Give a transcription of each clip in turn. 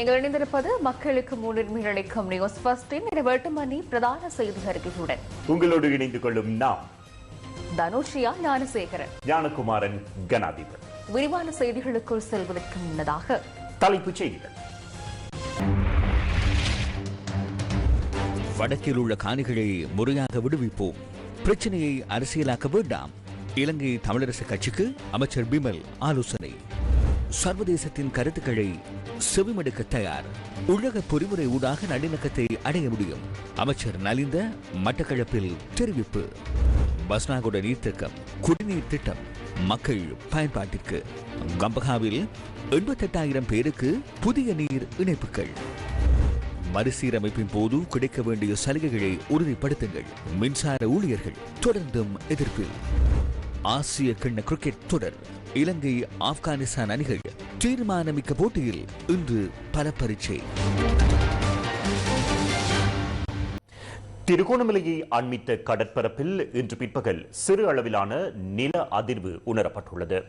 நீங்கள் இணைந்திருப்பது மக்களுக்கு முன்னுரிமை அளிக்கும் நியூஸ் ஃபர்ஸ்டின் இரவு எட்டு மணி பிரதான செய்தி அறிக்கையுடன் உங்களோடு இணைந்து கொள்ளும் நாம் தனுஷியா ஞானசேகரன். ஞானகுமாரன் கணாதிபன். விரிவான செய்திகளுக்குள் செல்வதற்கு முன்னதாக. தலைப்புச் செய்திகள். வடக்கில் உள்ள காணிகளை முறையாக விடுவிப்போம். பிரச்சனையை அரசியலாக்க வேண்டாம். இலங்கை தமிழரசு கட்சிக்கு அமைச்சர் பிமல் ஆலோசனை. சர்வதேசத்தின் கருத்துக்களை செவிமடுக்க தயார். உலக பொறிமுறை ஊடாக நல்லிணக்கத்தை அடைய முடியும். அமைச்சர் நலிந்த மட்டக்களப்பில் தெரிவிப்பு. பஸ்னாகுட நீர்த்தேக்கம் குடிநீர் திட்டம் மக்கள் பயன்பாட்டிற்கு. கம்பகாவில் எண்பத்தெட்டாயிரம் பேருக்கு புதிய நீர் இணைப்புகள். மறுசீரமைப்பின் போது கிடைக்க வேண்டிய சலுகைகளை உறுதிப்படுத்துங்கள். மின்சார ஊழியர்கள் தொடர்ந்தும் எதிர்ப்பில். ஆசிய கிண்ண கிரிக்கெட் தொடர் இலங்கை ஆப்கானிஸ்தான் அணிகள் தீர்மானமிக்க போட்டியில் இன்று பல பரீட்சை. திருகோணமலையை அண்மித்த கடற்பரப்பில் இன்று பிற்பகல் சிறு அளவிலான நில அதிர்வு உணரப்பட்டுள்ளது.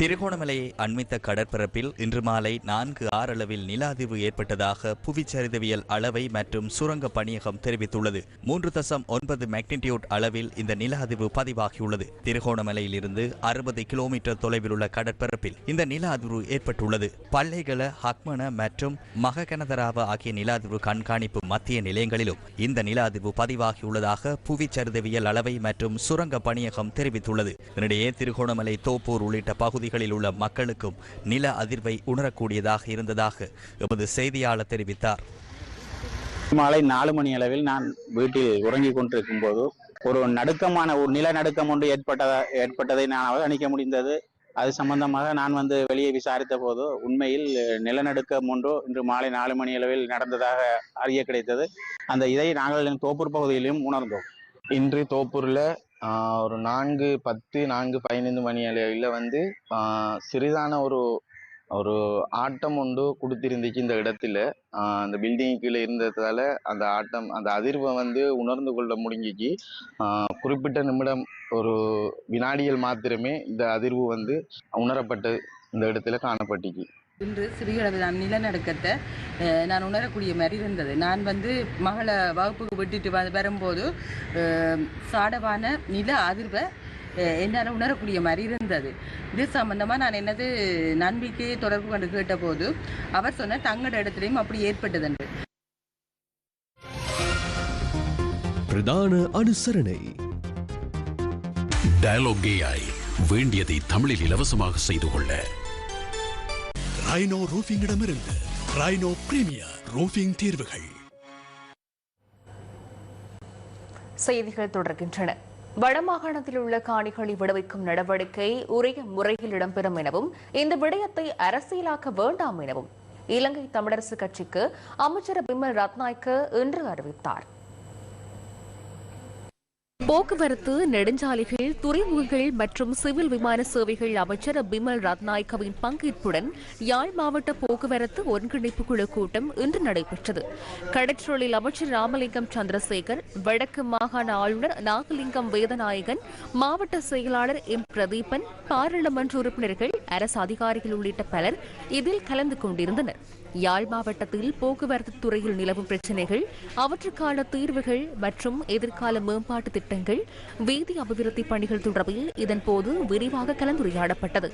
திருகோணமலையை அண்மித்த கடற்பரப்பில் இன்று மாலை நான்கு ஆறு அளவில் நில அதிர்வு ஏற்பட்டதாக புவிச்சரிதவியல் அளவை மற்றும் சுரங்க பணியகம் தெரிவித்துள்ளது. மூன்று தசம் ஒன்பது மேக்னிடியூட் அளவில் இந்த நில அதிர்வு பதிவாகியுள்ளது. திருகோணமலையில் இருந்து அறுபது கிலோமீட்டர் தொலைவில் உள்ள கடற்பரப்பில் இந்த நில அதிர்வு ஏற்பட்டுள்ளது. பல்லைகள ஹக்மன மற்றும் மககனதராவ ஆகிய நில அதிர்வு கண்காணிப்பு மத்திய நிலையங்களிலும் இந்த நில அதிர்வு பதிவாகியுள்ளதாக புவிச்சரிதவியல் அளவை மற்றும் சுரங்க பணியகம் தெரிவித்துள்ளது. இதனிடையே திருகோணமலை தோப்பூர் உள்ளிட்ட பகுதி பகுதிகளில் உள்ள மக்களுக்கும் நில அதிர்வை உணரக்கூடியதாக இருந்ததாக எமது செய்தியாளர் தெரிவித்தார். மாலை நாலு மணி அளவில் நான் வீட்டில் உறங்கிக் கொண்டிருக்கும் போது ஒரு நடுக்கமான ஒரு நிலநடுக்கம் ஒன்று ஏற்பட்டதா ஏற்பட்டதை நான் அவதானிக்க முடிந்தது. அது சம்பந்தமாக நான் வந்து வெளியே விசாரித்த போது உண்மையில் நிலநடுக்கம் ஒன்று இன்று மாலை நாலு மணி அளவில் நடந்ததாக அறிய கிடைத்தது. அந்த இதை நாங்கள் தோப்பூர் பகுதியிலும் உணர்ந்தோம். இன்று தோப்பூரில் ஒரு நான்கு பத்து நான்கு பதினைந்து மணி அளவில் வந்து சிறிதான ஒரு ஒரு ஆட்டம் ஒன்று கொடுத்திருந்துச்சு இந்த இடத்துல. அந்த பில்டிங் கீழே இருந்ததால அந்த ஆட்டம் அந்த அதிர்வை வந்து உணர்ந்து கொள்ள முடிஞ்சிச்சு. குறிப்பிட்ட நிமிடம் ஒரு வினாடிகள் மாத்திரமே இந்த அதிர்வு வந்து உணரப்பட்டு இந்த இடத்துல காணப்பட்டுச்சு. இன்று சிறிய அளவிலான நிலநடுக்கத்தை நான் உணரக்கூடிய மாதிரி இருந்தது. நான் வந்து மகளை வகுப்புக்கு விட்டுட்டு வ வரும்போது சாடவான நில அதிர்வை என்னால் உணரக்கூடிய மாதிரி இருந்தது. இது சம்பந்தமாக நான் என்னது நம்பிக்கையை தொடர்பு கொண்டு கேட்டபோது அவர் சொன்ன தங்கட இடத்துலையும் அப்படி ஏற்பட்டது என்று பிரதான அனுசரணை. டயலாக் ஏஐ வேண்டியதை தமிழில் இலவசமாக செய்து கொள்ள. ரைனோ ரூஃபிங்கிடமிருந்து ரைனோ பிரீமியர் ரூஃபிங் தீர்வுகள். செய்திகள் தொடர்கின்றன. வடமாகாணத்தில் உள்ள காணிகளை விடுவிக்கும் நடவடிக்கை உரிய முறையில் இடம்பெறும் எனவும் இந்த விடயத்தை அரசியலாக்க வேண்டாம் எனவும் இலங்கை தமிழரசு கட்சிக்கு அமைச்சர் பிமல் ரத்நாய்க்கு இன்று அறிவித்தார். போக்குவரத்து நெடுஞ்சாலைகள் துறைமுகங்கள் மற்றும் சிவில் விமான சேவைகள் அமைச்சர் பிமல் ரத்நாயக்கவின் பங்கேற்புடன் யாழ் மாவட்ட போக்குவரத்து ஒருங்கிணைப்பு குழு கூட்டம் இன்று நடைபெற்றது. கடற்றொழில் அமைச்சர் ராமலிங்கம் சந்திரசேகர் வடக்கு மாகாண ஆளுநர் நாகலிங்கம் வேதநாயகன் மாவட்ட செயலாளர் எம். பிரதீபன் பாராளுமன்ற உறுப்பினர்கள் அரசு அதிகாரிகள் உள்ளிட்ட பலர் இதில் கலந்து கொண்டிருந்தனர். யாழ் மாவட்டத்தில் போக்குவரத்து துறையில் நிலவும் பிரச்சினைகள் அவற்றுக்கான தீர்வுகள் மற்றும் எதிர்கால மேம்பாட்டு திட்டங்கள் வீதி அபிவிருத்தி பணிகள் தொடர்பில் இதன்போது விரிவாக கலந்துரையாடப்பட்டது.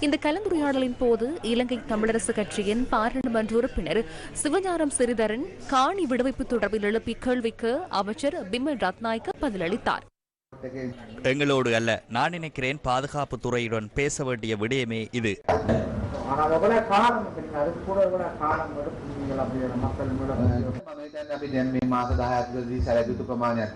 இந்த கலந்துரையாடலின் போது இலங்கை தமிழரசு கட்சியின் பாராளுமன்ற உறுப்பினர் சிவஞானம் சிறிதரன் காணி விடுவிப்பு தொடர்பில் எழுப்பிய கேள்விக்கு அமைச்சர் பிமல் ரத்நாயக்க பதிலளித்தார். எங்களோடு அல்ல நான் நினைக்கிறேன் பாதுகாப்பு துறையுடன் பேச வேண்டிய விடயமே இது. ஆனால் எவ்வளோ காலம் இருக்குங்க அதுக்கு கூட எவ்வளோ காலம் எடுக்கும் நீங்கள் அப்படி மக்கள் மூலம் මම හිතන්නේ අපි දැන් මේ මාස 10 ඇතුළතදී සැලකියුතු ප්‍රමාණයක්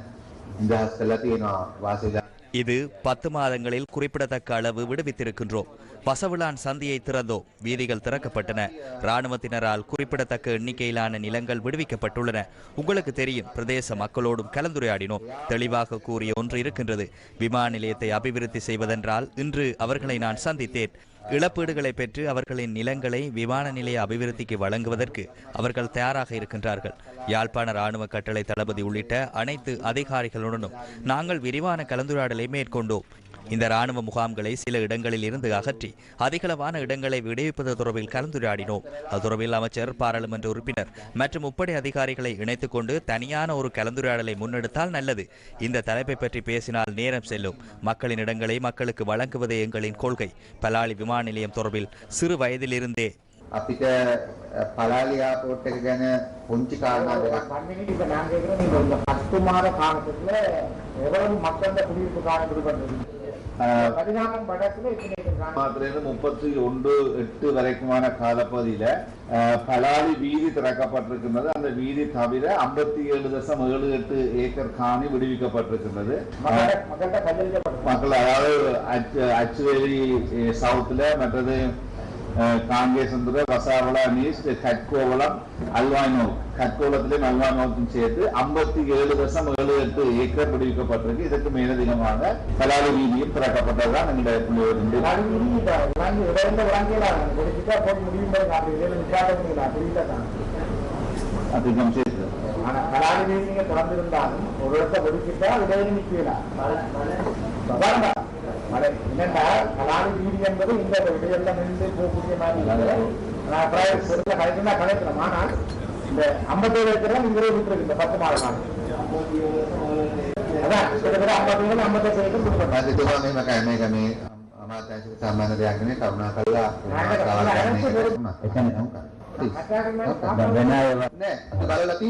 නිදහස් කරලා තියෙනවා වාසය இது பத்து மாதங்களில் குறிப்பிடத்தக்க அளவு விடுவித்திருக்கின்றோம் பசவிளான் சந்தியை திறந்தோம் வீதிகள் திறக்கப்பட்டன. இராணுவத்தினரால் குறிப்பிடத்தக்க எண்ணிக்கையிலான நிலங்கள் விடுவிக்கப்பட்டுள்ளன. உங்களுக்கு தெரியும் பிரதேச மக்களோடும் கலந்துரையாடினோம். தெளிவாக கூறிய ஒன்று இருக்கின்றது விமான நிலையத்தை அபிவிருத்தி செய்வதென்றால் இன்று அவர்களை நான் சந்தித்தேன். இழப்பீடுகளை பெற்று அவர்களின் நிலங்களை விமான நிலைய அபிவிருத்திக்கு வழங்குவதற்கு அவர்கள் தயாராக இருக்கின்றார்கள். யாழ்ப்பாண ராணுவ கட்டளை தளபதி உள்ளிட்ட அனைத்து அதிகாரிகளுடனும் நாங்கள் விரிவான கலந்துரையாடலை மேற்கொண்டோம். இந்த ராணுவ முகாம்களை சில இடங்களில் இருந்து அகற்றி அதிகளவான இடங்களை விடுவிப்பது தொடர்பில் கலந்துரையாடினோம் அது தொடர்பில் அமைச்சர் பாராளுமன்ற உறுப்பினர் மற்றும் முப்படை அதிகாரிகளை இணைத்துக் கொண்டு தனியான ஒரு கலந்துரையாடலை முன்னெடுத்தால் நல்லது இந்த தலைப்பை பற்றி பேசினால் நேரம் செல்லும் மக்களின் இடங்களை மக்களுக்கு வழங்குவதே எங்களின் கொள்கை பலாலி விமான நிலையம் தொடர்பில் சிறு வயதிலிருந்தே අපිට පලාලි එයාපෝට් එක ගැන පුංචි කාරණා දෙකක් கம்பெனிக்கு இப்ப நான் கேட்கிறேன் நீங்க இந்த பத்து மாத காலத்துல எவ்வளவு மக்கள் குடியிருப்பு காலம் கொடுப்பது முப்பத்தி ஒன்று எட்டு வரைக்குமான காலப்பகுதியில அஹ், பலாலி வீதி திறக்கப்பட்டிருக்கின்றது. அந்த வீதி தவிர ஐம்பத்தி ஏழு தசம் ஏழு எட்டு ஏக்கர் காணி விடுவிக்கப்பட்டிருக்கின்றது. மக்கள் அதாவது அச்சு அச்சுவேலி சவுத்துல மற்றது அஹ், காங்கேசந்துர வசாவளா நீஸ்ட் கட்கோவளம் அல்வாய்னோ கட்கோலத்திலும் அல்வாய்னோக்கும் சேர்த்து ஐம்பத்தி ஏழு தசம் ஏழு எட்டு ஏக்கர் விடுவிக்கப்பட்டிருக்கு இதற்கு மேலதிகமாக பலாலி வீதியும் திறக்கப்பட்டதுதான் இடையில நிப்பாட்ட முடியல புரியுதான் அதிகம் சேர்த்து ஆனா கலாடி நீங்க திறந்திருந்தாலும் ஒரு இடத்த ஒதுக்கிட்டா இடையில நிக்கலாம் மழை என்னண்டா கலாடி வீடு என்பது இந்த இடையில நின்று போகக்கூடிய மாதிரி இல்லை. நான் பிரைவேட் பொருட்களை கலைக்குன்னா கலைக்கலாம் ஆனால் இந்த ஐம்பத்தேழு ஏக்கர் நீங்களே விட்டுருக்கு இந்த பத்து மாத காலம் அதான் கிட்டத்தட்ட ஐம்பத்தேழு ஐம்பத்தெட்டு ஏக்கர் கொடுக்கணும் රජතුමා මෙහෙම කයි මේක මේ අමාත්‍යාංශයට සම්බන්ධ දෙයක් නෙවෙයි කරුණා කරලා නෑ බලලා තියෙනවා අපි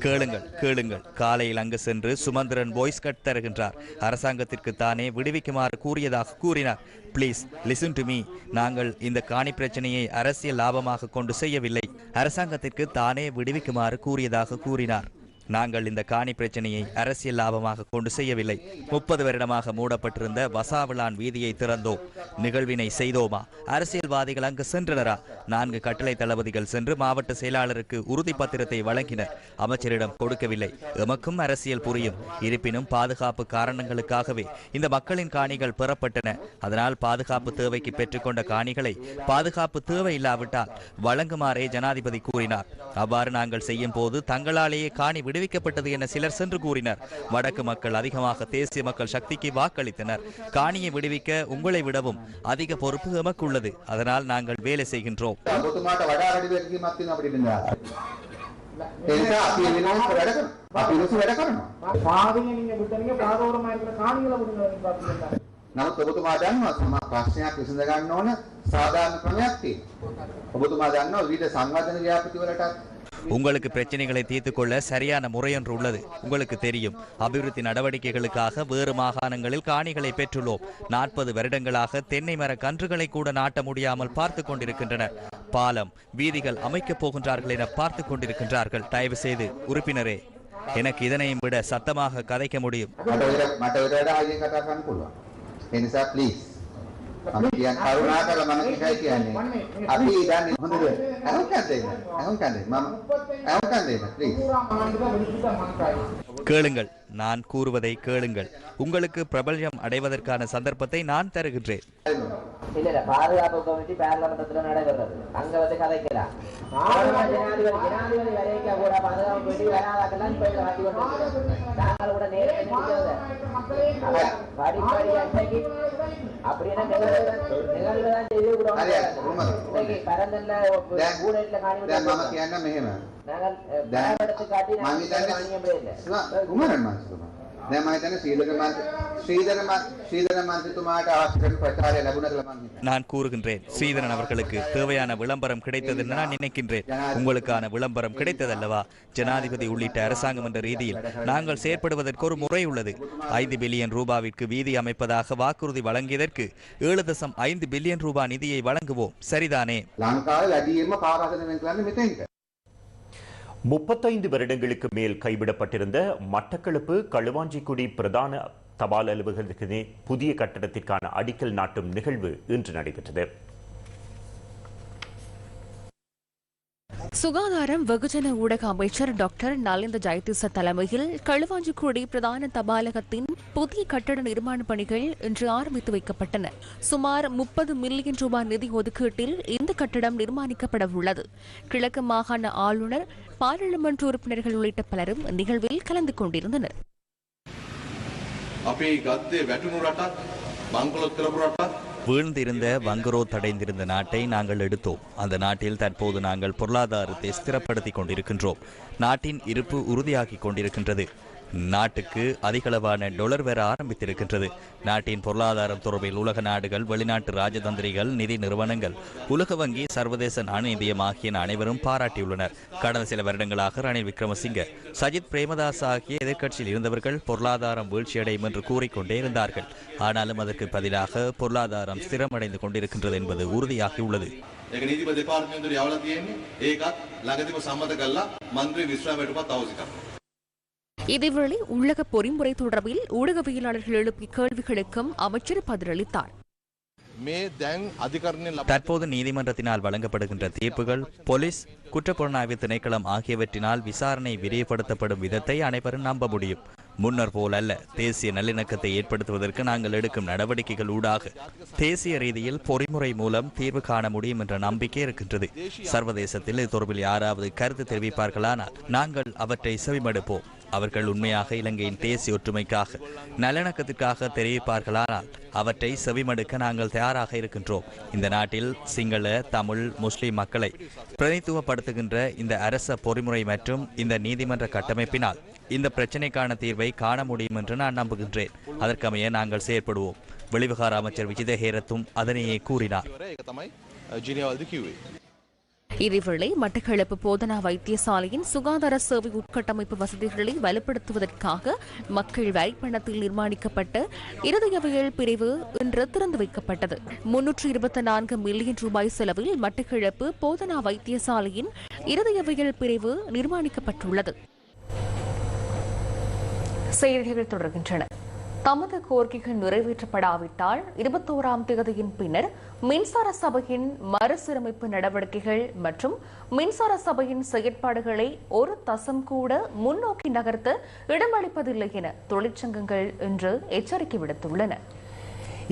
கேளுங்கள் கேளுங்கள். காலையில் அங்கு சென்று சுமந்திரன் வாய்ஸ் கட் தருகின்றார். அரசாங்கத்திற்கு தானே விடுவிக்குமாறு கூறியதாக கூறினார். ப்ளீஸ் லிசன் டு மீ நாங்கள் இந்த காணி பிரச்சனையை அரசியல் லாபமாக கொண்டு செய்யவில்லை. அரசாங்கத்திற்கு தானே விடுவிக்குமாறு கூறியதாக கூறினார். நாங்கள் இந்த காணி பிரச்சனையை அரசியல் லாபமாக கொண்டு செய்யவில்லை. முப்பது வருடமாக மூடப்பட்டிருந்த வசாவிளான் வீதியை திறந்தோம். நிகழ்வினை செய்தோமா? அரசியல்வாதிகள் அங்கு சென்றனரா? நான்கு கட்டளை தளபதிகள் சென்று மாவட்ட செயலாளருக்கு உறுதி பத்திரத்தை வழங்கினர். அமைச்சரிடம் கொடுக்கவில்லை. எமக்கும் அரசியல் புரியும். இருப்பினும் பாதுகாப்பு காரணங்களுக்காகவே இந்த மக்களின் காணிகள் பெறப்பட்டன. அதனால் பாதுகாப்பு தேவைக்கு பெற்றுக்கொண்ட காணிகளை பாதுகாப்பு தேவை இல்லாவிட்டால் வழங்குமாறே ஜனாதிபதி கூறினார். அவ்வாறு நாங்கள் செய்யும் போது தங்களாலேயே காணி விடுவிக்கப்பட்டது என சிலர் சென்று கூறினர் வடக்கு மக்கள் அதிகமாக தேசிய மக்கள் சக்திக்கு வாக்களித்தனர் காணியை விடுவிக்க உங்களை விடவும் அதிக பொறுப்பு எமக்கு உள்ளது அதனால் நாங்கள் வேலை செய்கின்றோம் ඔබතුමාට වඩා වැඩි වැටකීමක් තියෙනවා අපිට ඉන්න. ඒ නිසා අපි වෙනස් වැඩ කරනවා. අපි වෙනස් වැඩ කරනවා. பாதையை நீங்க விட்டீங்க பாதோரமா இருக்கிற காணிகளை விடுங்க பாத்தீங்கன்னா නමුත් ඔබතුමා දන්නවා සමහර ප්‍රශ්නයක් විසඳ ගන්න ඕන සාධාරණ ක්‍රමයක් තියෙනවා. ඔබතුමා දන්නවා විවිධ සංවර්ධන ව්‍යාපෘති වලටත් உங்களுக்கு பிரச்சனைகளை தீர்த்துக் கொள்ள சரியான முறையொன்று உள்ளது. உங்களுக்கு தெரியும். அபிவிருத்தி நடவடிக்கைகளுக்காக வேறு மாகாணங்களில் காணிகளை பெற்றுள்ளோம். நாற்பது வருடங்களாக தென்னை மர கன்றுகளை கூட நாட்ட முடியாமல் பார்த்து கொண்டிருக்கின்றனர். பாலம் வீதிகள் அமைக்கப் போகின்றார்கள் என பார்த்து கொண்டிருக்கின்றார்கள். தயவு செய்து உறுப்பினரே எனக்கு இதனையும் விட சத்தமாக கதைக்க முடியும். මම කියන්නේ කරුණා කරලා මම එකයි කියන්නේ. අපි ඉඳන් හොඳද? අහුන් කන්දේ. අහුන් කන්දේ. මම අහුන් කන්දේ. ප්ලීස්. கேளுங்கள் நான் கூறுவதை கேளுங்கள். உங்களுக்கு பிரபல்யம் அடைவதற்கான சந்தர்ப்பத்தை நான் தருகின்றேன். இல்ல இல்ல பாதுகாப்பு அங்க வந்து கதைக்கலாம். ஜனாதிபதி ஜனாதிபதி வரைக்க நாங்கள் காட்டி நாங்கள் කුමරන් මන්ත්‍රීතුමා. දැන් මම හිතන්නේ ශ්‍රීධර මන්ත්‍රී ශ්‍රීධර මන්- ශ්‍රීධර මන්ත්‍රීතුමාට අවශ්‍ය කරන ප්‍රචාරය ලැබුණා කියලා මම හිතන්නේ. நான் கூறுகின்றேன் ஸ்ரீதரன் அவர்களுக்கு தேவையான விளம்பரம் கிடைத்தது என்று நான் நினைக்கின்றேன் உங்களுக்கான விளம்பரம் கிடைத்ததல்லவா ஜனாதிபதி உள்ளிட்ட அரசாங்கம் என்ற ரீதியில் நாங்கள் செயற்படுவதற்கு ஒரு முறை உள்ளது ஐந்து பில்லியன் ரூபாவிற்கு வீதி அமைப்பதாக வாக்குறுதி வழங்கியதற்கு ஏழு தசம் ஐந்து பில்லியன் ரூபாய் நிதியை வழங்குவோம் சரிதானே முப்பத்தைந்து வருடங்களுக்கு மேல் கைவிடப்பட்டிருந்த மட்டக்களப்பு களுவாஞ்சிக்குடி பிரதான தபால் அலுவலகத்திற்கு புதிய கட்டடத்திற்கான அடிக்கல் நாட்டும் நிகழ்வு இன்று நடைபெற்றது. சுகாதாரம் வெகுஜன ஊடக அமைச்சர் டாக்டர் நலிந்த ஜெயதிச தலைமையில் களுவாஞ்சிக்குடி பிரதான தபாலகத்தின் புதிய கட்டட நிர்மாண பணிகள் இன்று ஆரம்பித்து வைக்கப்பட்டன சுமார் முப்பது மில்லியன் ரூபாய் நிதி ஒதுக்கீட்டில் இந்த கட்டடம் நிர்மாணிக்கப்பட உள்ளது கிழக்கு மாகாண ஆளுநர் பாராளுமன்ற உறுப்பினர்கள் உள்ளிட்ட பலரும் நிகழ்வில் கலந்து கொண்டிருந்தனர் අපේ ගත්තේ වැටුණු රටක් බංකොලොත් කරපු රටක් வீழ்ந்திருந்த வங்குரோ தடைந்திருந்த நாட்டை நாங்கள் எடுத்தோம். அந்த நாட்டில் தற்போது நாங்கள் பொருளாதாரத்தை ஸ்திரப்படுத்திக் கொண்டிருக்கின்றோம். நாட்டின் இருப்பு உறுதியாகிக் கொண்டிருக்கின்றது. நாட்டுக்கு அதிகளவான டொலர் வர ஆரம்பித்திருக்கின்றது நாட்டின் பொருளாதாரம் தொடர்பில் உலக நாடுகள் வெளிநாட்டு ராஜதந்திரிகள் நிதி நிறுவனங்கள் உலக வங்கி சர்வதேச நாணய நிதியம் ஆகிய அனைவரும் பாராட்டியுள்ளனர் கடந்த சில வருடங்களாக ரணில் விக்ரமசிங்க சஜித் பிரேமதாஸ் ஆகிய எதிர்க்கட்சியில் இருந்தவர்கள் பொருளாதாரம் வீழ்ச்சியடையும் என்று கூறிக்கொண்டே இருந்தார்கள் ஆனாலும் அதற்கு பதிலாக பொருளாதாரம் ஸ்திரமடைந்து கொண்டிருக்கின்றது என்பது உறுதியாகியுள்ளது ඒක නීතිපති දෙපාර්තමේන්තුවට යවලා තියෙන්නේ ඒකත් ළඟදිම සම්මත කළා මන්ත්‍රී විශ්‍රාමයටපත් අවසි කරනවා. இதேவேளை உள்ளக பொறிமுறை தொடர்பில் ஊடகவியலாளர்கள் எழுப்பிய கேள்விகளுக்கும் அமைச்சர் பதிலளித்தார். தற்போது நீதிமன்றத்தினால் வழங்கப்படுகின்ற தீர்ப்புகள் போலீஸ் குற்றப்புலனாய்வு திணைக்களம் ஆகியவற்றினால் விசாரணை விரிவுபடுத்தப்படும் விதத்தை அனைவரும் நம்ப முடியும். முன்னர் போல் அல்ல. தேசிய நல்லிணக்கத்தை ஏற்படுத்துவதற்கு நாங்கள் எடுக்கும் நடவடிக்கைகள் ஊடாக தேசிய ரீதியில் பொறிமுறை மூலம் தீர்வு காண முடியும் என்ற நம்பிக்கை இருக்கின்றது. சர்வதேசத்தில் இது தொடர்பில் யாராவது கருத்து தெரிவிப்பார்களானால் நாங்கள் அவற்றை செவிமடுப்போம். அவர்கள் உண்மையாக இலங்கையின் தேசிய ஒற்றுமைக்காக நல்லிணக்கத்திற்காக தெரிவிப்பார்களானால் அவற்றை செவிமடுக்க நாங்கள் தயாராக இருக்கின்றோம். இந்த நாட்டில் சிங்கள தமிழ் முஸ்லிம் மக்களை பிரதித்துவப்படுத்துகின்ற இந்த அரச பொறிமுறை மற்றும் இந்த நீதிமன்ற கட்டமைப்பினால் இந்த பிரச்சனைக்கான தீர்வை காண முடியும் என்று நான் நம்புகின்றேன். அதற்கமைய நாங்கள் செயற்படுவோம். வெளிவிகார அமைச்சர் விஜித ஹேரத்தும் அதனையே கூறினார். இதேவேளை மட்டக்களப்பு போதனா வைத்தியசாலையின் சுகாதார சேவை உட்கட்டமைப்பு வசதிகளை வலுப்படுத்துவதற்காக மக்கள் வரிப்பணத்தில் நிர்மாணிக்கப்பட்ட இருதயவியல் பிரிவு இன்று திறந்து வைக்கப்பட்டது. முன்னூற்று இருபத்தி நான்கு மில்லியன் ரூபாய் செலவில் மட்டக்களப்பு போதனா வைத்தியசாலையின் இருதயவியல் பிரிவு நிர்மாணிக்கப்பட்டுள்ளது. செய்திகள் தொடர்கின்றன. தமது கோரிக்கைகள் நிறைவேற்றப்படாவிட்டால் இருபத்தோராம் தேதியின் பின்னர் மின்சார சபையின் மறுசீரமைப்பு நடவடிக்கைகள் மற்றும் மின்சார சபையின் செயற்பாடுகளை ஒரு தசம் கூட முன்னோக்கி நகர்த்த இடமளிப்பதில்லை என தொழிற்சங்கங்கள் இன்று எச்சரிக்கை விடுத்துள்ளன.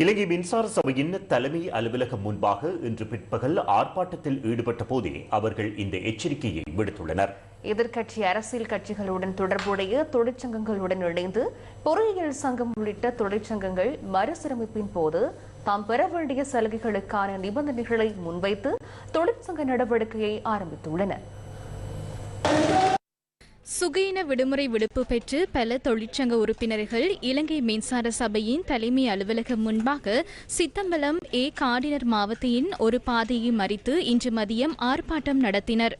இலங்கை மின்சார சபையின் தலைமை அலுவலகம் முன்பாக இன்று பிற்பகல் ஆர்ப்பாட்டத்தில் ஈடுபட்ட போதே அவர்கள் இந்த எச்சரிக்கையை விடுத்துள்ளனர். எதிர்க்கட்சி அரசியல் கட்சிகளுடன் தொடர்புடைய தொழிற்சங்கங்களுடன் இணைந்து பொறியியல் சங்கம் உள்ளிட்ட தொழிற்சங்கங்கள் மறுசீரமைப்பின் போது தாம் பெற வேண்டிய சலுகைகளுக்கான நிபந்தனைகளை முன்வைத்து தொழிற்சங்க நடவடிக்கையை ஆரம்பித்துள்ளன சுகையின விடுமுறை விடுப்பு பெற்று பல தொழிற்சங்க உறுப்பினர்கள் இலங்கை மின்சார சபையின் தலைமை அலுவலகம் முன்பாக சித்தம்பலம் ஏ காடினர் மாவட்டத்தின் ஒரு பாதையை மறித்து இன்று மதியம் ஆர்ப்பாட்டம் நடத்தினர்.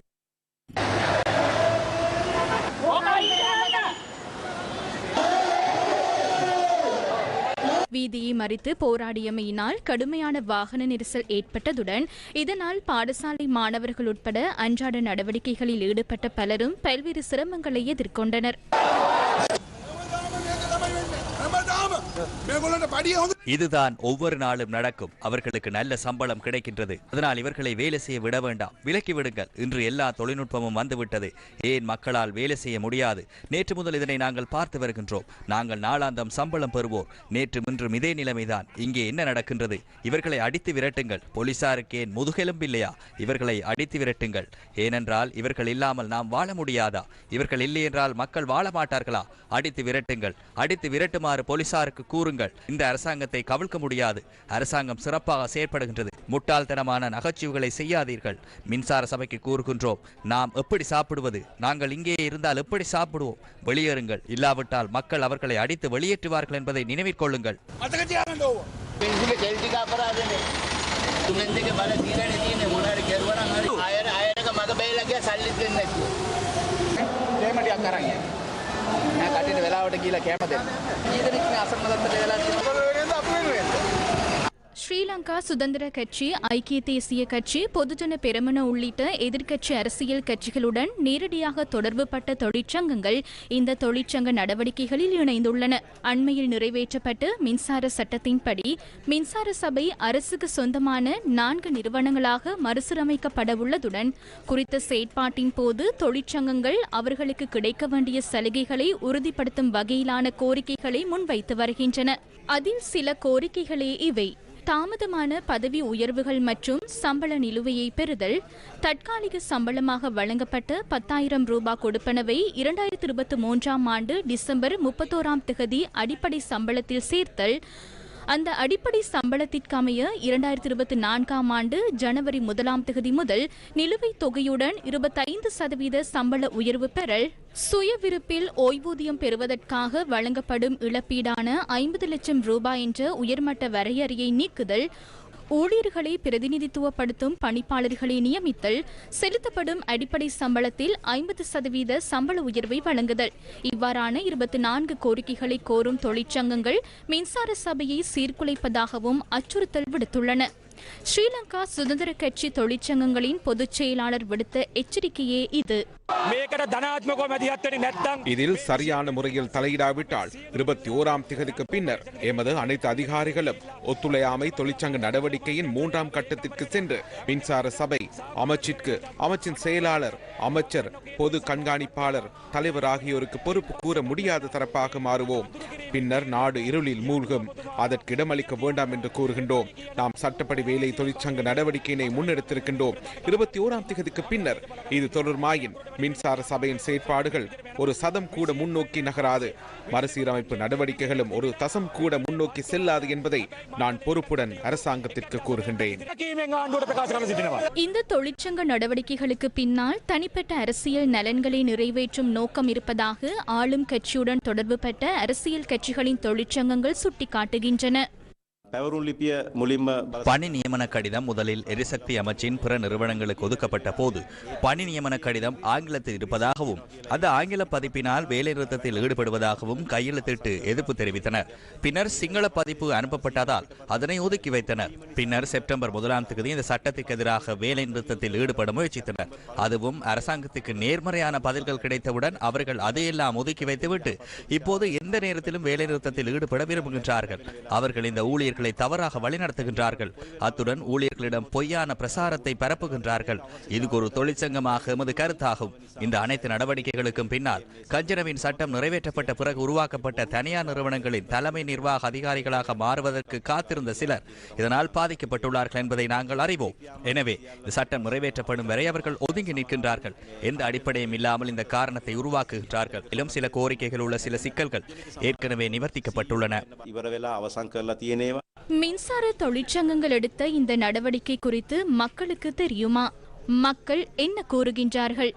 வீதியை மறித்து போராடியமையினால் கடுமையான வாகன நெரிசல் ஏற்பட்டதுடன் இதனால் பாடசாலை மாணவர்கள் உட்பட அன்றாட நடவடிக்கைகளில் ஈடுபட்ட பலரும் பல்வேறு சிரமங்களை எதிர்கொண்டனர். இதுதான் ஒவ்வொரு நாளும் நடக்கும். அவர்களுக்கு நல்ல சம்பளம் கிடைக்கின்றது. அதனால் இவர்களை வேலை செய்ய விட வேண்டாம். விலக்கி விடுங்கள். இன்று எல்லா தொழில்நுட்பமும் வந்துவிட்டது. ஏன் மக்களால் வேலை செய்ய முடியாது? நேற்று முதல் இதனை நாங்கள் பார்த்து வருகின்றோம். நாங்கள் நாளாந்தம் சம்பளம் பெறுவோம். நேற்று இன்றும் இதே நிலைமைதான். இங்கே என்ன நடக்கின்றது? இவர்களை அடித்து விரட்டுங்கள். போலீசாருக்கு ஏன் முதுகெலும்பில்லையா? இவர்களை அடித்து விரட்டுங்கள். ஏனென்றால் இவர்கள் இல்லாமல் நாம் வாழ முடியாதா? இவர்கள் இல்லை என்றால் மக்கள் வாழ மாட்டார்களா? அடித்து விரட்டுங்கள். அடித்து விரட்டுமாறு போலீசாருக்கு கூறுங்கள். இந்த அரசாங்கத்தை கவிழ்க்க முடியாது. அரசாங்கம் சிறப்பாக செயற்படுகின்றது. முட்டாள்தனமான நகைச்சுவைகளை செய்யாதீர்கள். மின்சார சபைக்கு கூறுகின்றோம். நாம் எப்படி சாப்பிடுவது? நாங்கள் இங்கே இருந்தால் எப்படி சாப்பிடுவோம்? வெளியேறுங்கள். இல்லாவிட்டால் மக்கள் அவர்களை அடித்து வெளியேற்றுவார்கள் என்பதை நினைவில் கொள்ளுங்கள். කටින් වෙලාවට කියලා කැම දෙන්න. ඊදෙනෙක් මේ අසම්මලත්තට වෙලා තියෙනවා. ஸ்ரீலங்கா சுதந்திர கட்சி ஐக்கிய தேசிய கட்சி பொதுஜன பெருமன உள்ளிட்ட எதிர்க்கட்சி அரசியல் கட்சிகளுடன் நேரடியாக தொடர்பு பட்ட தொழிற்சங்கங்கள் இந்த தொழிற்சங்க நடவடிக்கைகளில் இணைந்துள்ளன. அண்மையில் நிறைவேற்றப்பட்ட மின்சார சட்டத்தின்படி மின்சார சபை அரசுக்கு சொந்தமான நான்கு நிறுவனங்களாக மறுசீரமைக்கப்படவுள்ளதுடன் குறித்த செயற்பாட்டின் போது தொழிற்சங்கங்கள் அவர்களுக்கு கிடைக்க வேண்டிய சலுகைகளை உறுதிப்படுத்தும் வகையிலான கோரிக்கைகளை முன்வைத்து வருகின்றன. அதில் சில கோரிக்கைகளே இவை. தாமதமான பதவி உயர்வுகள் மற்றும் சம்பள நிலுவையை பெறுதல் தற்காலிக சம்பளமாக வழங்கப்பட்ட பத்தாயிரம் ரூபாய் கொடுப்பனவை இரண்டாயிரத்தி இருபத்தி மூன்றாம் ஆண்டு டிசம்பர் முப்பத்தோராம் திகதி அடிப்படை சம்பளத்தில் சேர்த்தல் அந்த அடிப்படை சம்பளத்திற்கமைய இரண்டாயிரத்தி இருபத்தி நான்காம் ஆண்டு ஜனவரி முதலாம் தேதி முதல் நிலுவைத் தொகையுடன் இருபத்தைந்து சதவீத சம்பள உயர்வு பெறல். சுய விருப்பில் ஓய்வூதியம் பெறுவதற்காக வழங்கப்படும் இழப்பீடான ஐம்பது லட்சம் ரூபாய் என்ற உயர்மட்ட வரையறையை நீக்குதல். ஊழியர்களை பிரதிநிதித்துவப்படுத்தும் பணிப்பாளர்களை நியமித்தல் செலுத்தப்படும் அடிப்படை சம்பளத்தில் ஐம்பது சதவீத சம்பள உயர்வை வழங்குதல். இவ்வாறான இருபத்தி நான்கு கோரிக்கைகளை கோரும் தொழிற்சங்கங்கள் மின்சார சபையை சீர்குலைப்பதாகவும் அச்சுறுத்தல் விடுத்துள்ளன. ஸ்ரீலங்கா சுதந்திர கட்சி தொழிற்சங்கங்களின் பொதுச் செயலாளர் விடுத்த எச்சரிக்கையே இது. இதில் சரியான முறையில் தலையிடாவிட்டால் இருபத்தி ஓராம் திகதிக்கு பின்னர் எமது அனைத்து அதிகாரிகளும் ஒத்துழையாமை தொழிற்சங்க நடவடிக்கையின் மூன்றாம் கட்டத்திற்கு சென்று மின்சார சபை அமைச்சிற்கு அமைச்சின் செயலாளர் அமைச்சர் பொது கண்காணிப்பாளர் தலைவர் ஆகியோருக்கு பொறுப்பு கூற முடியாத தரப்பாக மாறுவோம். பின்னர் நாடு இருளில் மூழ்கும். அதற்கு இடமளிக்க வேண்டாம் என்று கூறுகின்றோம். நாம் சட்டப்படி வேலை தொழிற்சங்க நடவடிக்கையினை முன்னெடுத்திருக்கின்றோம். இருபத்தி ஓராம் திகதிக்கு பின்னர் இது தொடர்மாயின் மின்சார சபையின் செயற்பாடுகள் ஒரு சதம் கூட முன்னோக்கி நகராது. மறுசீரமைப்பு நடவடிக்கைகளும் ஒரு தசம் கூட முன்னோக்கி செல்லாது என்பதை நான் பொறுப்புடன் அரசாங்கத்திற்கு கூறுகின்றேன். இந்த தொழிற்சங்க நடவடிக்கைகளுக்கு பின்னால் தனிப்பட்ட அரசியல் நலன்களை நிறைவேற்றும் நோக்கம் இருப்பதாக ஆளும் கட்சியுடன் தொடர்பு பட்ட அரசியல் கட்சிகளின் தொழிற்சங்கங்கள் சுட்டிக்காட்டுகின்றன. பணி நியமன கடிதம் முதலில் எரிசக்தி அமைச்சின் பிற நிறுவனங்களுக்கு ஒதுக்கப்பட்ட போது பணி நியமன கடிதம் ஆங்கிலத்தில் இருப்பதாகவும் அந்த ஆங்கில பதிப்பினால் வேலைநிறுத்தத்தில் ஈடுபடுவதாகவும் கையெழுத்திட்டு எதிர்ப்பு தெரிவித்தனர். பின்னர் சிங்கள பதிப்பு அனுப்பப்பட்டதால் அதனை ஒதுக்கி வைத்தனர். பின்னர் செப்டம்பர் முதலாம் தேதி இந்த சட்டத்துக்கு எதிராக வேலைநிறுத்தத்தில் ஈடுபட முயற்சித்தனர். அதுவும் அரசாங்கத்துக்கு நேர்மறையான பதில்கள் கிடைத்தவுடன் அவர்கள் அதையெல்லாம் ஒதுக்கி வைத்துவிட்டு இப்போது எந்த நேரத்திலும் வேலைநிறுத்தத்தில் ஈடுபட விரும்புகின்றார்கள். அவர்கள் இந்த ஊழியர் ஊழியர்களை தவறாக வழிநடத்துகின்றார்கள். அத்துடன் ஊழியர்களிடம் பொய்யான பிரசாரத்தை பரப்புகின்றார்கள். இது ஒரு தொழிற்சங்கமாக எமது கருத்தாகும். இந்த அனைத்து நடவடிக்கைகளுக்கும் பின்னால் கஞ்சனவின் சட்டம் நிறைவேற்றப்பட்ட பிறகு உருவாக்கப்பட்ட தனியார் நிறுவனங்களின் தலைமை நிர்வாக அதிகாரிகளாக மாறுவதற்கு காத்திருந்த சிலர் இதனால் பாதிக்கப்பட்டுள்ளார்கள் என்பதை நாங்கள் அறிவோம். எனவே இந்த சட்டம் நிறைவேற்றப்படும் வரை அவர்கள் ஒதுங்கி நிற்கின்றார்கள். எந்த அடிப்படையும் இல்லாமல் இந்த காரணத்தை உருவாக்குகின்றார்கள். மேலும் சில கோரிக்கைகள் உள்ள சில சிக்கல்கள் ஏற்கனவே நிவர்த்திக்கப்பட்டுள்ளன. மின்சார தொழிற்சங்கங்கள் எடுத்த இந்த நடவடிக்கை குறித்து மக்களுக்கு தெரியுமா? மக்கள் என்ன கூறுகின்றார்கள்?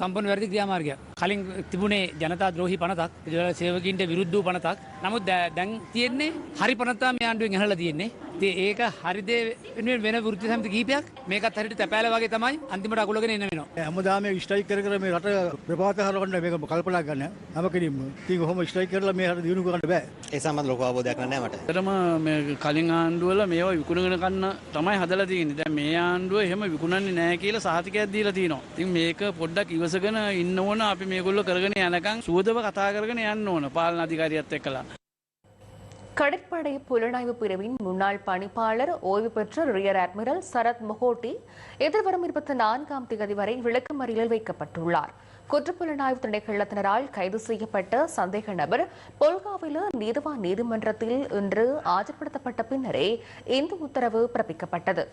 සම්පන වැරදි ක්‍රියාමාර්ගය කලින් තිබුණේ ජනතා ද්‍රෝහි පනතක් සේවකින්ට විරුද්ධ පනතක් නමුත් දැන් තියෙන්නේ හරි පනතා මේ ආණ්ඩුවෙන් හල තියෙන්නේ ති ඒක හරිදේ වෙනුවෙන් වෙන වෘත්ති සමති කීපයක් මේකත් හරිට තැපෑල වගේ තමයි අන්තිමට අකුලගෙන එන්න වෙනවා හැමදාම ස්ටයික් කර කර මේ රට ප්‍රපාත හරවන්න මේක කල්පනා ගන්න හැම කෙනෙම ඉතින් ඔහොම ස්ටයික් කරලා මේ රට දියුණු කරන්න බෑ ඒ සම්බන්ධ ලොකු අවබෝධයක් නැහැ මට. ඇතරම මේ කලින් ආණ්ඩුවල මේවා විකුණගෙන කන්න තමයි හදලා තියෙන්නේ. දැන් මේ ආණ්ඩුව එහෙම විකුණන්නේ නැහැ කියලා සහතිකයක් දීලා තියෙනවා. ඉතින් මේක පොඩ්ඩක් ඉවසගෙන ඉන්න ඕන අපි මේගොල්ලෝ කරගෙන යනකම් සුවදව කතා කරගෙන යන්න ඕන පාලන අධිකාරියත් එක්කලා. கடற்படை புலனாய்வு பிரிவின் முன்னாள் பணிப்பாளர் ஓய்வு பெற்ற ரியர் அட்மிரல் சரத் மொஹோட்டி எதிர்வரும் இருபத்தி நான்காம் தேதி வரை விளக்கமறியலில் வைக்கப்பட்டுள்ளார் குற்றப்புலனாய்வு திணைக்களத்தினரால் கைது செய்யப்பட்ட சந்தேக நபர் பொல்காவில நீதிவான் நீதிமன்றத்தில் இன்று ஆஜர்படுத்தப்பட்ட பின்னரே இந்த உத்தரவு பிறப்பிக்கப்பட்டது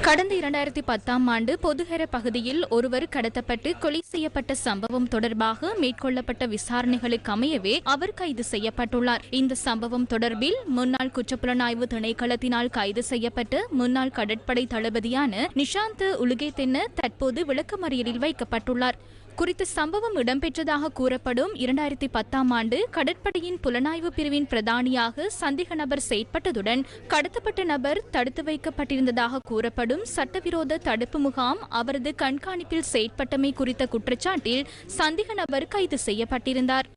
கடந்த இரண்டாயிரத்தி பத்தாம் ஆண்டு பொதுகர பகுதியில் ஒருவர் கடத்தப்பட்டு கொலை செய்யப்பட்ட சம்பவம் தொடர்பாக மேற்கொள்ளப்பட்ட விசாரணைகளுக்கு அமையவே அவர் கைது செய்யப்பட்டுள்ளார். இந்த சம்பவம் தொடர்பில் முன்னாள் குற்றப்புலனாய்வு திணைக்களத்தினால் கைது செய்யப்பட்ட முன்னாள் கடற்படை தளபதியான நிஷாந்த் உலுகேதென்ன தற்போது விளக்கமறியலில் வைக்கப்பட்டுள்ளார். குறித்த சம்பவம் இடம்பெற்றதாக கூறப்படும் இரண்டாயிரத்தி பத்தாம் ஆண்டு கடற்படையின் புலனாய்வு பிரிவின் பிரதானியாக சந்தேக நபர் செயற்பட்டதுடன் கடத்தப்பட்ட நபர் தடுத்து வைக்கப்பட்டிருந்ததாக கூறப்படும் சட்டவிரோத தடுப்பு முகாம் அவரது கண்காணிப்பில் செயற்பட்டமை குறித்த குற்றச்சாட்டில் சந்தேக நபர் கைது செய்யப்பட்டிருந்தார்.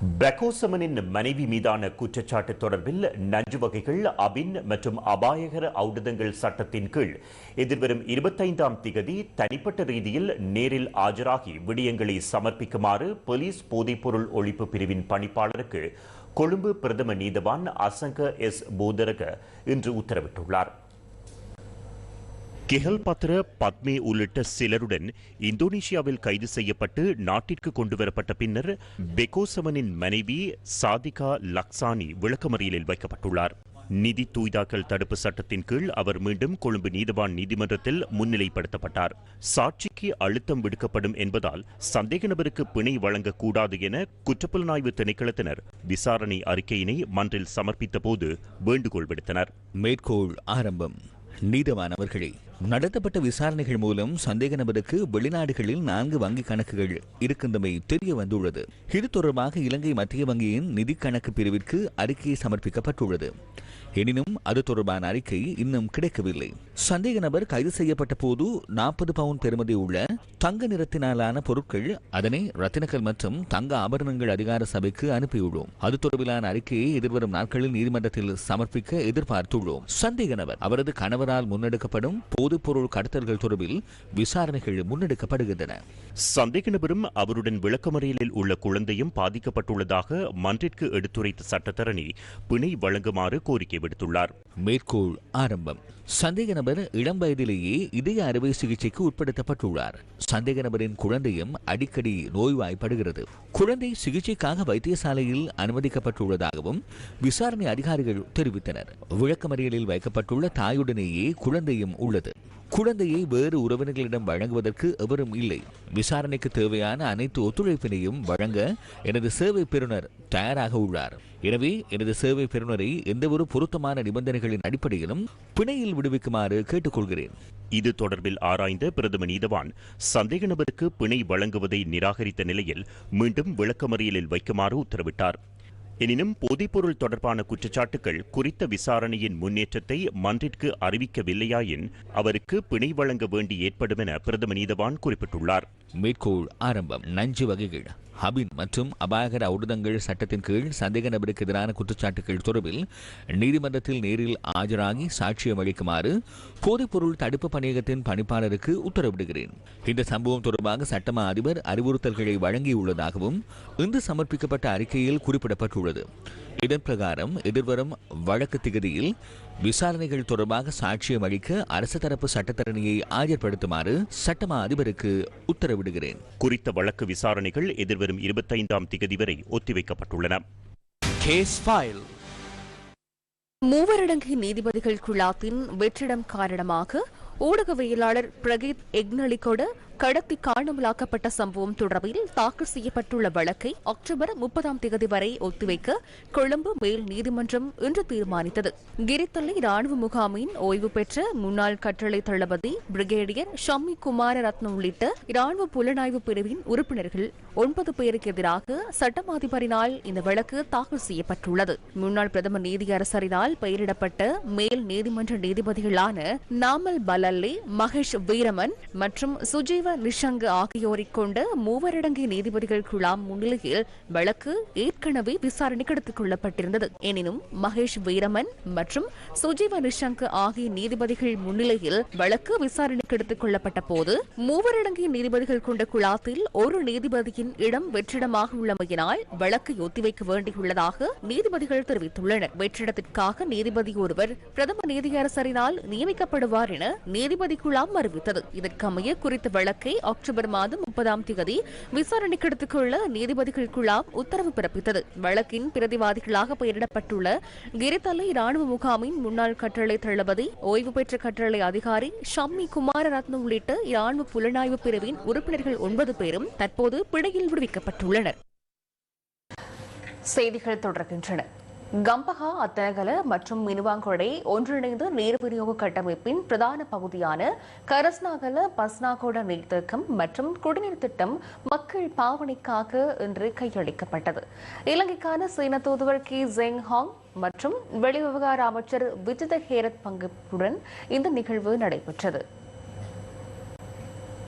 பிரகோசமனின் மனைவி மீதான குற்றச்சாட்டு தொடர்பில் நஞ்சு வகைகள் அபின் மற்றும் அபாயகர ஔடதங்கள் சட்டத்தின் கீழ் எதிர்வரும் இருபத்தைந்தாம் திகதி தனிப்பட்ட ரீதியில் நேரில் ஆஜராகி விடயங்களை சமர்ப்பிக்குமாறு போலீஸ் போதைப்பொருள் ஒழிப்பு பிரிவின் பணிப்பாளருக்கு கொழும்பு பிரதம நீதவான் அசங்க எஸ். போதரக இன்று உத்தரவிட்டுள்ளார். கெஹல் பத்ர பத்மே உள்ளிட்ட சிலருடன் இந்தோனேஷியாவில் கைது செய்யப்பட்டு நாட்டிற்கு கொண்டுவரப்பட்ட பின்னர் பெகோசமனின் மனைவி சாதிகா லக்சானி விளக்கமறியலில் வைக்கப்பட்டுள்ளார். நிதி தூய்தாக்கல் தடுப்பு சட்டத்தின் கீழ் அவர் மீண்டும் கொழும்பு நீதவான் நீதிமன்றத்தில் முன்னிலைப்படுத்தப்பட்டார். சாட்சிக்கு அழுத்தம் விடுக்கப்படும் என்பதால் சந்தேக நபருக்கு பிணை வழங்கக்கூடாது என குற்றப்புலனாய்வு திணைக்களத்தினர் விசாரணை அறிக்கையினை மன்றில் சமர்ப்பித்த போது வேண்டுகோள் விடுத்தனர். மேற்கோள் ஆரம்பம். நீதவான் அவர்களே. நடத்தப்பட்ட விசாரணைகள் மூலம் சந்தேக நபருக்கு வெளிநாடுகளில் நான்கு வங்கி கணக்குகள் இருக்கின்றமை தெரிய வந்துள்ளது. இது தொடர்பாக இலங்கை மத்திய வங்கியின் நிதி கணக்கு பிரிவிற்கு அறிக்கை சமர்ப்பிக்கப்பட்டுள்ளது. எனினும் அது தொடர்பான அறிக்கை இன்னும் கிடைக்கவில்லை. சந்தேக நபர் கைது செய்யப்பட்ட போது நாற்பது பவுன் பெறுமதி உள்ள தங்க நிறத்தினாலான பொருட்கள் அதனை ரத்தினக்கல் மற்றும் தங்க ஆபரணங்கள் அதிகார சபைக்கு அனுப்பியுள்ளோம். அது தொடர்பிலான அறிக்கையை எதிர்வரும் நாட்களில் நீதிமன்றத்தில் சமர்ப்பிக்க எதிர்பார்த்துள்ளோம். சந்தேக நபர் அவரது கணவரால் முன்னெடுக்கப்படும் போதைப்பொருள் கடத்தல்கள் தொடர்பில் விசாரணைகள் முன்னெடுக்கப்படுகின்றன. சந்தேக நபரும் அவருடன் விளக்கமறியலில் உள்ள குழந்தையும் பாதிக்கப்பட்டுள்ளதாக மன்றிற்கு எடுத்துரைத்த சட்டத்தரணி பிணை வழங்குமாறு கோரிக்கை விடுத்துள்ளார். மேற்கோள் ஆரம்பம். சந்தேக நபர் இளம் வயதிலேயே இதய அறுவை சிகிச்சைக்கு உட்படுத்தப்பட்டுள்ளார். சந்தேக நபரின் குழந்தையும் அடிக்கடி நோய்வாய்ப்படுகிறது. குழந்தை சிகிச்சைக்காக வைத்தியசாலையில் அனுமதிக்கப்பட்டுள்ளதாகவும் விசாரணை அதிகாரிகள் தெரிவித்தனர். விளக்கமறியலில் வைக்கப்பட்டுள்ள தாயுடனேயே குழந்தையும் உள்ளது. குழந்தையை வேறு உறவினர்களிடம் வழங்குவதற்கு எவரும் இல்லை. விசாரணைக்கு தேவையான அனைத்து ஒத்துழைப்பினையும் வழங்க எனது சேவை பெறுநர் தயாராக உள்ளார். எனவே எனது சேவை பெறுநரை எந்தவொரு பொருத்தமான நிபந்தனைகளின் அடிப்படையிலும் பிணையில் விடுவிக்குமாறு கேட்டுக்கொள்கிறேன். இது தொடர்பில் ஆராய்ந்த பிரதம நீதவான் சந்தேக நபருக்கு பிணை வழங்குவதை நிராகரித்த நிலையில் மீண்டும் விளக்கமறியலில் வைக்குமாறு உத்தரவிட்டார். எனினும் போதைப்பொருள் தொடர்பான குற்றச்சாட்டுகள் குறித்த விசாரணையின் முன்னேற்றத்தை மன்றிற்கு அறிவிக்கவில்லையாயின் அவருக்கு பிணை வழங்க வேண்டி ஏற்படும் என பிரதம நீதவான் குறிப்பிட்டுள்ளார். மேற்கோள் ஆரம்பம் நஞ்சு வகைகள். ஹபின் மற்றும் அபாயகர ஔடதங்கள் சட்டத்தின் கீழ் சந்தேக நபருக்கு எதிரான குற்றச்சாட்டுகள் தொடர்பில் நீதிமன்றத்தில் நேரில் ஆஜராகி சாட்சியம் அளிக்குமாறு போதைப்பொருள் தடுப்பு பணியகத்தின் பணிப்பாளருக்கு உத்தரவிடுகிறேன். இந்த சம்பவம் தொடர்பாக சட்டமா அதிபர் அறிவுறுத்தல்களை வழங்கியுள்ளதாகவும் இன்று சமர்ப்பிக்கப்பட்ட அறிக்கையில் குறிப்பிடப்பட்டுள்ளது. இதன் பிரகாரம் எதிர்வரும் வழக்கு திகதியில் விசாரணைகள் தொடர்பாக சாட்சியம் அளிக்க அரசு தரப்பு சட்டத்தரணியை ஆஜர்படுத்துமாறு சட்டமா அதிபருக்கு உத்தரவிடுகிறேன். குறித்த வழக்கு விசாரணைகள் எதிர்வரும் இருபத்தைந்தாம் திகதி வரை ஒத்திவைக்கப்பட்டுள்ளன. Case file. மூவரடங்கு நீதிபதிகள் குழாத்தின் வெற்றிடம் காரணமாக ஊடகவியலாளர் பிரகீத் எக்னலிகோட கடத்தி காணாமலாக்கப்பட்ட சம்பவம் தொடர்பில் தாக்கல் செய்யப்பட்டுள்ள வழக்கை அக்டோபர் முப்பதாம் தேதி வரை ஒத்திவைக்க கொழும்பு மேல் நீதிமன்றம் இன்று தீர்மானித்தது. கிரித்தல்லை ராணுவ முகாமின் ஓய்வு பெற்ற முன்னாள் கட்டளை தளபதி பிரிகேடியர் ஷம்மி குமார ரத்னம் உள்ளிட்ட ராணுவ புலனாய்வு பிரிவின் உறுப்பினர்கள் ஒன்பது பேருக்கு எதிராக சட்டம் அதிபரினால் இந்த வழக்கு தாக்கல் செய்யப்பட்டுள்ளது. முன்னாள் பிரதமர் நீதியரசரினால் பெயரிடப்பட்ட மேல் நீதிமன்ற நீதிபதிகளான நாமல் பலல்லி மகேஷ் வீரமன் மற்றும் சுஜீவ நிஷங்கு ஆகியோரை கொண்ட மூவரடங்கிய நீதிபதிகள் குழாம் முன்னிலையில் வழக்கு ஏற்கனவே விசாரணைக்கு எடுத்துக் கொள்ளப்பட்டிருந்தது. எனினும் மகேஷ் வீரமன் மற்றும் சுஜீவ நிஷங்கு ஆகிய நீதிபதிகள் முன்னிலையில் வழக்கு விசாரணைக்கு எடுத்துக் கொள்ளப்பட்ட போது மூவரடங்கிய நீதிபதிகள் கொண்ட குழாத்தில் ஒரு நீதிபதியின் இடம் வெற்றிடமாக உள்ளமையினால் வழக்கை ஒத்திவைக்க வேண்டியுள்ளதாக நீதிபதிகள் தெரிவித்துள்ளனர். வெற்றிடத்திற்காக நீதிபதி ஒருவர் பிரதம நீதியரசரினால் நியமிக்கப்படுவார் என நீதிபதி குழாம் அறிவித்தது. இதற்கமைய குறித்த வழக்கு அக்டோபர் மாதம் முப்பதாம் தேதி விசாரணைக்கு எடுத்துக்கொள்ள நீதிபதிகள் குழாம் உத்தரவு பிறப்பித்தது. வழக்கின் பிரதிவாதிகளாக பெயரிடப்பட்டுள்ள கிரித்தலை ராணுவ முகாமின் முன்னாள் கட்டளை தளபதி ஓய்வு பெற்ற கட்டளை அதிகாரி ஷம்மி குமாரரத்னம் உள்ளிட்ட ராணுவ புலனாய்வு பிரிவின் உறுப்பினர்கள் ஒன்பது பேரும் தற்போது பிணையில் விடுவிக்கப்பட்டுள்ளனர். செய்திகள் தொடர்கின்றன. கம்பஹா அத்தனகல மற்றும் மினுவாங்கொடை ஒன்றிணைந்த நீர் விநியோக கட்டமைப்பின் பிரதான பகுதியான கரஸ்நாகல பஸ்னாகோட நீர்த்தேக்கம் மற்றும் குடிநீர் திட்டம் மக்கள் பாவனைக்காக இன்று கையளிக்கப்பட்டது. இலங்கைக்கான சீன தூதுவர் கி. ஜெங் ஹாங் மற்றும் வெளிவிவகார அமைச்சர் விஜித ஹேரத் பங்குடன் இந்த நிகழ்வு நடைபெற்றது.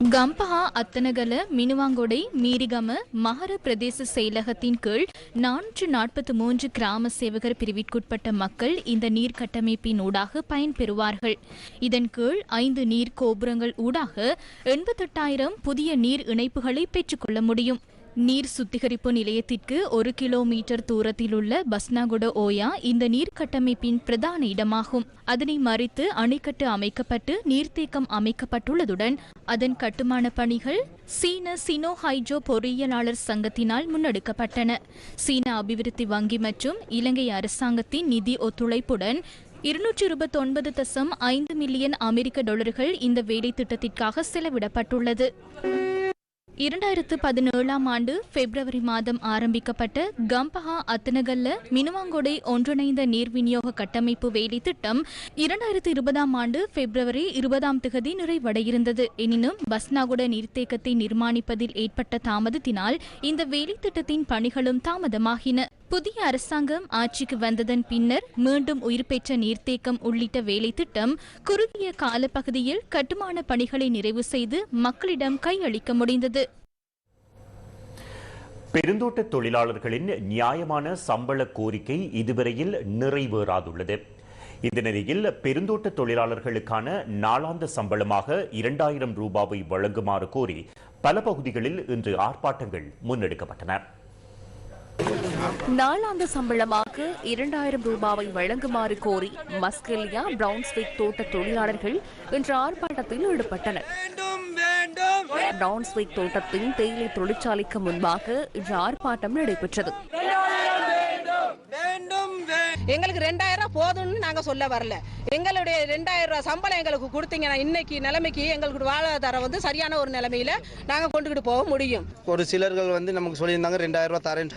கம்பஹா அத்தனகல மினுவாங்கொடை மீரிகம மகர பிரதேச செயலகத்தின் கீழ் நானூற்று நாற்பத்தி மூன்று கிராம சேவகர் பிரிவிற்குட்பட்ட மக்கள் இந்த நீர் கட்டமைப்பின் ஊடாக பயன்பெறுவார்கள் இதன் கீழ் ஐந்து நீர் கோபுரங்கள் ஊடாக எண்பத்தெட்டாயிரம் புதிய நீர் இணைப்புகளை பெற்றுக்கொள்ள முடியும். நீர் சுத்திகரிப்பு நிலையத்திற்கு ஒரு கிலோமீட்டர் தூரத்தில் உள்ள பஸ்னாகுட ஓயா இந்த நீர் கட்டமைப்பின் பிரதான இடமாகும். அதனை மறித்து அணைக்கட்டு அமைக்கப்பட்டு நீர்த்தேக்கம் அமைக்கப்பட்டுள்ளதுடன் அதன் கட்டுமான பணிகள் சீன சினோஹைஜோ பொறியியலாளர் சங்கத்தினால் முன்னெடுக்கப்பட்டன. சீன அபிவிருத்தி வங்கி மற்றும் இலங்கை அரசாங்கத்தின் நிதி ஒத்துழைப்புடன் இருநூற்றி இருபத்தி ஒன்பது தசம் ஐந்து மில்லியன் அமெரிக்க டாலர்கள் இந்த வேலை திட்டத்திற்காக செலவிடப்பட்டுள்ளது. இரண்டாயிரத்து பதினேழாம் ஆண்டு பிப்ரவரி மாதம் ஆரம்பிக்கப்பட்ட கம்பஹா அத்தனகல்ல மினுவாங்கொடை ஒன்றிணைந்த நீர் விநியோக கட்டமைப்பு வேலை திட்டம் இரண்டாயிரத்து இருபதாம் ஆண்டு பிப்ரவரி இருபதாம் திகதி நிறைவடையிருந்தது எனினும் பஸ்னாகுட நீர்த்தேக்கத்தை நிர்மாணிப்பதில் ஏற்பட்ட தாமதத்தினால் இந்த வேலை திட்டத்தின் பணிகளும் தாமதமாகின. புதிய அரசாங்கம் ஆட்சிக்கு வந்ததன் பின்னர் மீண்டும் உயிர் பெற்ற நீர்த்தேக்கம் உள்ளிட்ட வேலை திட்டம் குறுகிய காலப்பகுதியில் கட்டுமான பணிகளை நிறைவு செய்து மக்களிடம் கையளிக்க முடிந்தது. பெருந்தோட்ட தொழிலாளர்களின் நியாயமான சம்பள கோரிக்கை இதுவரையில் நிறைவேறாதுள்ளது. இந்த நிலையில் பெருந்தோட்ட தொழிலாளர்களுக்கான நாளாந்த சம்பளமாக இரண்டாயிரம் ரூபாவை வழங்குமாறு கோரி பல பகுதிகளில் இன்று ஆர்ப்பாட்டங்கள் முன்னெடுக்கப்பட்டன. நாளாந்த சம்பளமாக இரண்டாயிரம் ரூபாவை வழங்குமாறு கோரி மஸ்கெலியா பிரவுன்ஸ்விக் தோட்ட தொழிலாளர்கள் இன்று ஆர்ப்பாட்டத்தில் ஈடுபட்டனர். பிரவுன்ஸ்விக் தோட்டத்தின் தேயிலை தொழிற்சாலைக்கு முன்பாக இன்று ஆர்ப்பாட்டம் நடைபெற்றது. எங்களுக்கு ரெண்டாயிரம் ரூபாய் போதும்னு நாங்க சொல்ல வரல. எங்களுடைய ரெண்டாயிரம் ரூபாய் சம்பளம் எங்களுக்கு கொடுத்தீங்கன்னா இன்னைக்கு நிலைமைக்கு எங்களுக்கு வாழ்வாதாரம் வந்து சரியான ஒரு நிலைமையில நாங்க கொண்டுகிட்டு போக முடியும். ஒரு சிலர்கள் வந்து நமக்கு சொல்லியிருந்தாங்க ரெண்டாயிரம் ரூபாய் தரேன்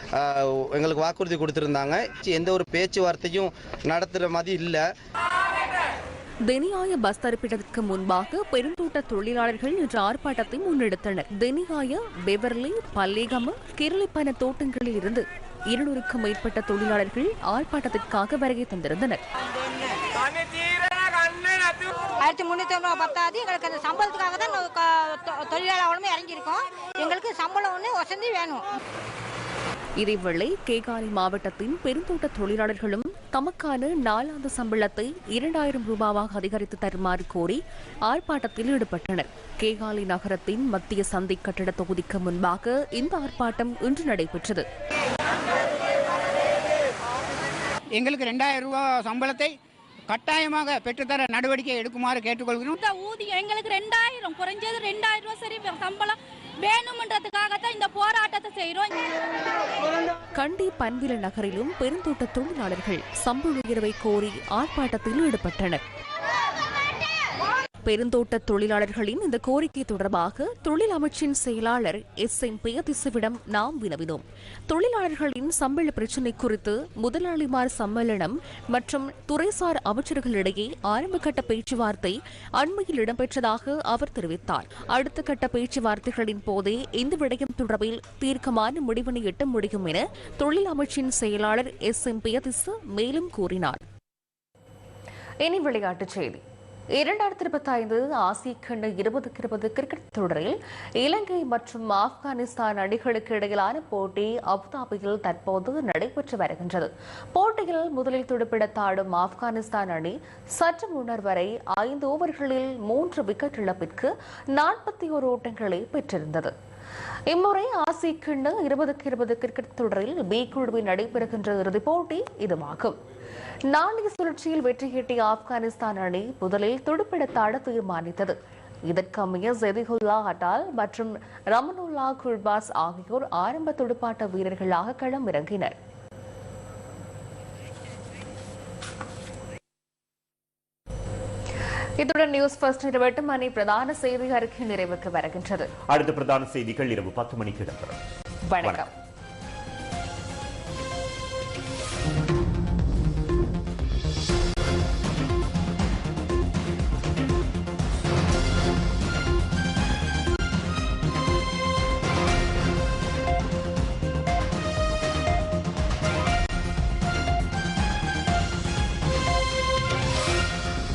எங்களுக்கு வாக்குறுதி கொடுத்திருந்தாங்க. எந்த ஒரு பேச்சுவார்த்தையும் நடத்துற மாதிரி இல்லை. தெனியாய பஸ் தரிப்பிடத்திற்கு முன்பாக பெருந்தோட்ட தொழிலாளர்கள் இன்று ஆர்ப்பாட்டத்தை முன்னெடுத்தனர். தெனியாய பெவர்லி பல்லேகம கிரளிப்பன தோட்டங்களில் இருந்து இருநூறுக்கும் மேற்பட்ட தொழிலாளர்கள் ஆர்ப்பாட்டத்திற்காக வருகை தந்திருந்தனர். ஆயிரத்தி முந்நூற்றி ஐம்பது பத்தாது எங்களுக்கு அந்த சம்பளத்துக்காக தான் நாங்க தொழிலாளர்களுமே இறங்கியிருக்கோம் எங்களுக்கு சம்பளம் ஒன்று வசதி வேணும். இதேவேளை கேகாலை மாவட்டத்தின் பெருந்தோட்ட தொழிலாளர்களும் தமக்கான நாளாந்த சம்பளத்தை இரண்டாயிரம் ரூபாவாக அதிகரித்து தருமாறு கோரி ஆர்ப்பாட்டத்தில் ஈடுபட்டனர். கேகாலை நகரத்தின் மத்திய சந்தை கட்டட தொகுதிக்கு முன்பாக இந்த ஆர்ப்பாட்டம் இன்று நடைபெற்றது. எங்களுக்கு ரெண்டாயிரம் ரூபாய் சம்பளத்தை கட்டாயமாக பெற்றுத்தர நடவடிக்கை எடுக்குமாறு கேட்டுக்கொள்கிறோம். ஊதியம் எங்களுக்கு ரெண்டாயிரம் குறைஞ்சது ரெண்டாயிரம் ரூபாய் சரி சம்பளம் வேணும்ன்றதுக்காகத்தான் இந்த போராட்டத்தை செய்யறோம் கண்டி பன்வில நகரிலும் பெருந்தோட்ட தொழிலாளர்கள் சம்பள உயர்வை கோரி ஆர்ப்பாட்டத்தில் ஈடுபட்டனர். பெருந்தோட்ட தொழிலாளர்களின் இந்த கோரிக்கை தொடர்பாக தொழில் அமைச்சின் செயலாளர் எஸ் எம் பெயதிசுவிடம் நாம் வினவினோம். தொழிலாளர்களின் சம்பள பிரச்சினை குறித்து முதலாளிமார் சம்மேளனம் மற்றும் துறைசார் அமைச்சர்களிடையே ஆரம்பகட்ட பேச்சுவார்த்தை அண்மையில் இடம்பெற்றதாக அவர் தெரிவித்தார். அடுத்த கட்ட பேச்சுவார்த்தைகளின் போதே இந்த விடயம் தொடர்பில் தீர்க்கமான முடிவினை எட்ட முடியும் என தொழில் அமைச்சின் செயலாளர் எஸ் எம் பெயதிசு மேலும் கூறினார். இனி விளையாட்டுச் செய்தி. இரண்டாயிரத்தி இருபத்தி ஐந்து ஆசிய கண்டு இருபதுக்கு இருபது கிரிக்கெட் தொடரில் இலங்கை மற்றும் ஆப்கானிஸ்தான் அணிகளுக்கு இடையிலான போட்டி அபுதாபியில் தற்போது நடைபெற்று வருகின்றது. போட்டியில் முதலில் துடுப்பிடத்தாடும் ஆப்கானிஸ்தான் அணி சற்று முன்னர் வரை ஐந்து ஓவர்களில் மூன்று விக்கெட் இழப்பிற்கு நாற்பத்தி ஒரு ஓட்டங்களை பெற்றிருந்தது. இம்முறை ஆசிய கிண்ண இருபதுக்கு இருபது கிரிக்கெட் தொடரில் பி குழுவில் நடைபெறுகின்ற இறுதிப் போட்டி இதுவாகும். நாணய சுழற்சியில் வெற்றி ஈட்டிய ஆப்கானிஸ்தான் அணி முதலில் துடுப்பிடத்தாட தீர்மானித்தது. இதற்கமைய ஜெதிகுல்லா அட்டால் மற்றும் ரமனுல்லா குல்பாஸ் ஆகியோர் ஆரம்ப துடுப்பாட்ட வீரர்களாக களம் இத்துடன் நியூஸ் ஃபர்ஸ்ட் இரவு எட்டு மணி பிரதான செய்தி அறிக்கை நிறைவுக்கு வருகின்றது. அடுத்த பிரதான செய்திகள் இரவு பத்து மணிக்கு இடம்பெறும். வணக்கம்.